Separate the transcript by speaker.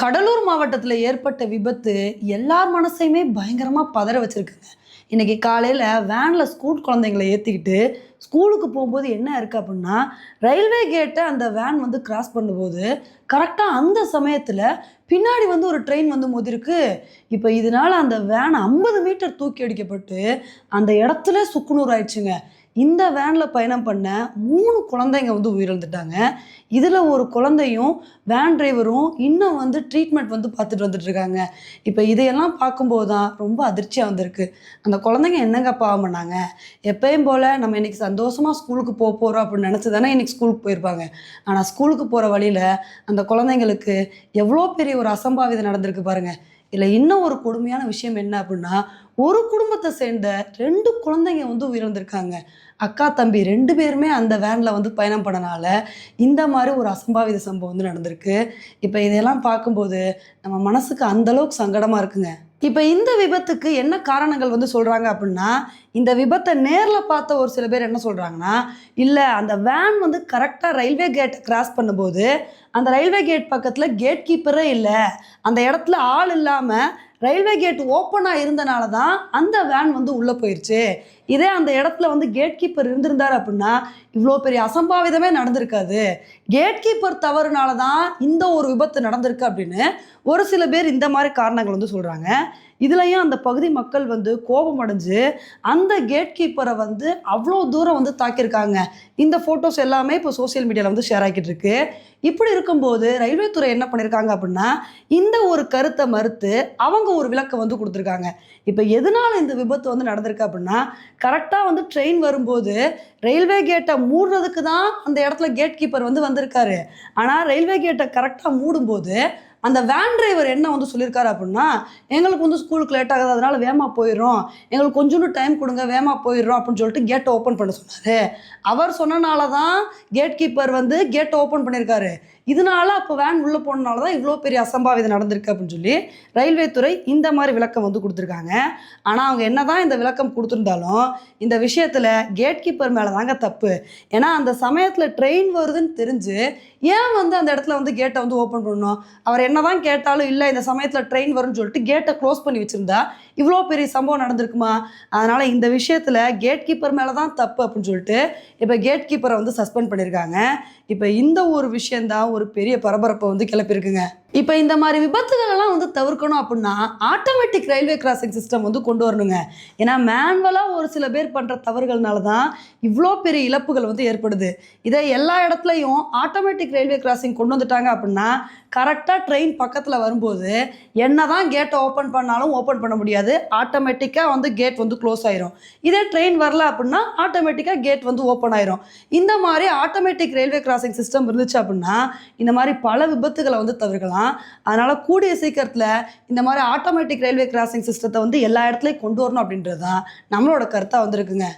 Speaker 1: கடலூர் மாவட்டத்தில் ஏற்பட்ட விபத்து எல்லார் மனசையுமே பயங்கரமாக பதற வச்சுருக்குங்க. இன்னைக்கு காலையில் வேனில் ஸ்கூல் குழந்தைங்களை ஏற்றிக்கிட்டு ஸ்கூலுக்கு போகும்போது என்ன இருக்குது அப்படின்னா ரயில்வே கேட்டை அந்த வேன் வந்து கிராஸ் பண்ணும்போது கரெக்டாக அந்த சமயத்தில் பின்னாடி வந்து ஒரு ட்ரெயின் வந்து மோதிருக்கு. இப்போ இதனால் அந்த வேன் ஐம்பது மீட்டர் தூக்கி அடிக்கப்பட்டு அந்த இடத்துல சுக்குநூறு ஆயிடுச்சுங்க இந்த வேனில் பயணம் பண்ண மூணு குழந்தைங்க வந்து உயிரிழந்துட்டாங்க. இதில் ஒரு குழந்தையும் வேன் டிரைவரும் இன்னும் வந்து ட்ரீட்மெண்ட் வந்து பார்த்துட்டு வந்துட்டுருக்காங்க இப்போ இதையெல்லாம் பார்க்கும்போது தான் ரொம்ப அதிர்ச்சியாக வந்திருக்கு. அந்த குழந்தைங்க என்னங்க பாவம் பண்ணாங்க? எப்பயும் போல் நம்ம இன்றைக்கி சந்தோஷமாக ஸ்கூலுக்கு போக போகிறோம் அப்படின்னு நினச்சி தானே இன்றைக்கி ஸ்கூலுக்கு போயிருப்பாங்க. ஆனால் ஸ்கூலுக்கு போகிற வழியில் அந்த குழந்தைங்களுக்கு எவ்வளோ பெரிய ஒரு அசம்பாவிதம் நடந்திருக்கு பாருங்கள் இதில் இன்னும் ஒரு கொடுமையான விஷயம் என்ன அப்படின்னா ஒரு குடும்பத்தை சேர்ந்த ரெண்டு குழந்தைங்க வந்து உயிரிழந்திருக்காங்க. அக்கா தம்பி ரெண்டு பேருமே அந்த வேனில் வந்து பயணம் பண்ணனால இந்த மாதிரி ஒரு அசம்பாவித சம்பவம் வந்து நடந்திருக்கு. இப்போ இதெல்லாம் பார்க்கும்போது நம்ம மனசுக்கு அந்தளவுக்கு சங்கடமாக இருக்குங்க. இப்போ இந்த விபத்துக்கு என்ன காரணங்கள் வந்து சொல்கிறாங்க அப்படின்னா இந்த விபத்தை நேரில் பார்த்த ஒரு சில பேர் என்ன சொல்கிறாங்கன்னா இல்லை அந்த வேன் வந்து கரெக்டாக ரயில்வே கேட் கிராஸ் பண்ணும்போது அந்த ரயில்வே கேட் பக்கத்தில் கேட் கீப்பரே இல்லை. அந்த இடத்துல ஆள் இல்லாமல் ரயில்வே கேட் ஓப்பனாக இருந்தனால தான் அந்த வேன் வந்து உள்ளே போயிடுச்சு இதே அந்த இடத்துல வந்து கேட் கீப்பர் இருந்திருந்தார் அப்படின்னா இவ்வளோ பெரிய அசம்பாவிதமே நடந்திருக்காது. கேட் கீப்பர் தவறுனால தான் இந்த ஒரு விபத்து நடந்திருக்கு அப்படின்னு ஒரு சில பேர் இந்த மாதிரி காரணங்கள் வந்து சொல்கிறாங்க இதுலயும் அந்த பகுதி மக்கள் வந்து கோபம் அடைஞ்சு அந்த கேட் கீப்பரை வந்து அவ்வளோ தூரம் வந்து தாக்கியிருக்காங்க. இந்த ஃபோட்டோஸ் எல்லாமே இப்போ சோஷியல் மீடியாவில் வந்து ஷேர் ஆகிட்டு இருக்கு. இப்படி இருக்கும்போது ரயில்வே துறை என்ன பண்ணியிருக்காங்க அப்படின்னா இந்த ஒரு கருத்தை மறுத்து அவங்க ஒரு விளக்கம் வந்து கொடுத்துருக்காங்க. இப்போ எதனால் இந்த விபத்து வந்து நடந்திருக்கு அப்படின்னா கரெக்டாக வந்து ட்ரெயின் வரும்போது ரயில்வே கேட்டை மூடுறதுக்கு தான் அந்த இடத்துல கேட் கீப்பர் வந்து வந்திருக்காரு. ஆனால் ரயில்வே கேட்டை கரெக்டாக மூடும்போது அந்த வேன் டிரைவர் என்ன வந்து சொல்லியிருக்காரு அப்படின்னா எங்களுக்கு வந்து ஸ்கூலுக்கு லேட் ஆகுது அதனால வேமா போயிடும் எங்களுக்கு கொஞ்சோண்டு டைம் கொடுங்க வேமா போயிடுறோம் அப்படின்னு சொல்லிட்டு கேட்டை ஓப்பன் பண்ண சொன்னார். அவர் சொன்னனால தான் கேட் கீப்பர் வந்து கேட்டை ஓப்பன் பண்ணியிருக்காரு இதனால அப்போ வேன் உள்ளே போனனால தான் இவ்வளோ பெரிய அசம்பாவிதம் நடந்திருக்கு அப்படின்னு சொல்லி ரயில்வே துறை இந்த மாதிரி விளக்கம் வந்து கொடுத்துருக்காங்க. ஆனால் அவங்க என்ன தான் இந்த விளக்கம் கொடுத்துருந்தாலும் இந்த விஷயத்தில் கேட் கீப்பர் மேலே தாங்க தப்பு. ஏன்னா அந்த சமயத்தில் ட்ரெயின் வருதுன்னு தெரிஞ்சு ஏன் வந்து அந்த இடத்துல வந்து கேட்டை வந்து ஓப்பன் பண்ணணும்? அவர் என்னதான் கேட்டாலும் இல்லை இந்த சமயத்தில் ட்ரெயின் வரும்னு சொல்லிட்டு கேட்டை க்ளோஸ் பண்ணி வச்சுருந்தா இவ்வளோ பெரிய சம்பவம் நடந்திருக்குமா? அதனால் இந்த விஷயத்தில் கேட் கீப்பர் மேலே தான் தப்பு அப்படின்னு சொல்லிட்டு இப்போ கேட் கீப்பரை வந்து சஸ்பெண்ட் பண்ணியிருக்காங்க இப்போ இந்த ஒரு விஷயந்தான் ஒரு பெரிய பரபரப்பை வந்து கிளப்பியிருக்குங்க. இப்போ இந்த மாதிரி விபத்துகளெல்லாம் வந்து தவிர்க்கணும் அப்படின்னா ஆட்டோமேட்டிக் ரயில்வே கிராசிங் சிஸ்டம் வந்து கொண்டு வரணுங்க. ஏன்னா மேனுவலாக ஒரு சில பேர் பண்ணுற தவறுகள்னால தான் இவ்வளோ பெரிய இழப்புகள் வந்து ஏற்படுது. இதை எல்லா இடத்துலையும் ஆட்டோமேட்டிக் ரயில்வே கிராசிங் கொண்டு வந்துட்டாங்க அப்படின்னா கரெக்டாக ட்ரெயின் பக்கத்தில் வரும்போது என்ன தான் கேட்டை ஓப்பன் பண்ணாலும் ஓப்பன் பண்ண முடியாது. ஆட்டோமேட்டிக்காக வந்து கேட் வந்து க்ளோஸ் ஆயிரும். இதே ட்ரெயின் வரல அப்படின்னா ஆட்டோமேட்டிக்காக கேட் வந்து ஓப்பன் ஆயிரும். இந்த மாதிரி ஆட்டோமேட்டிக் ரயில்வே கிராசிங் சிஸ்டம் இருந்துச்சு அப்படின்னா இந்த மாதிரி பல விபத்துகளை வந்து தவிர்க்கலாம். அதனால் கூடிய சீக்கிரத்தில் இந்த மாதிரி ஆட்டோமேட்டிக் ரயில்வே கிராசிங் சிஸ்டத்தை வந்து எல்லா இடத்துலையும் கொண்டு வரணும் அப்படின்றது தான் நம்மளோட கருத்தாக வந்திருக்குங்க.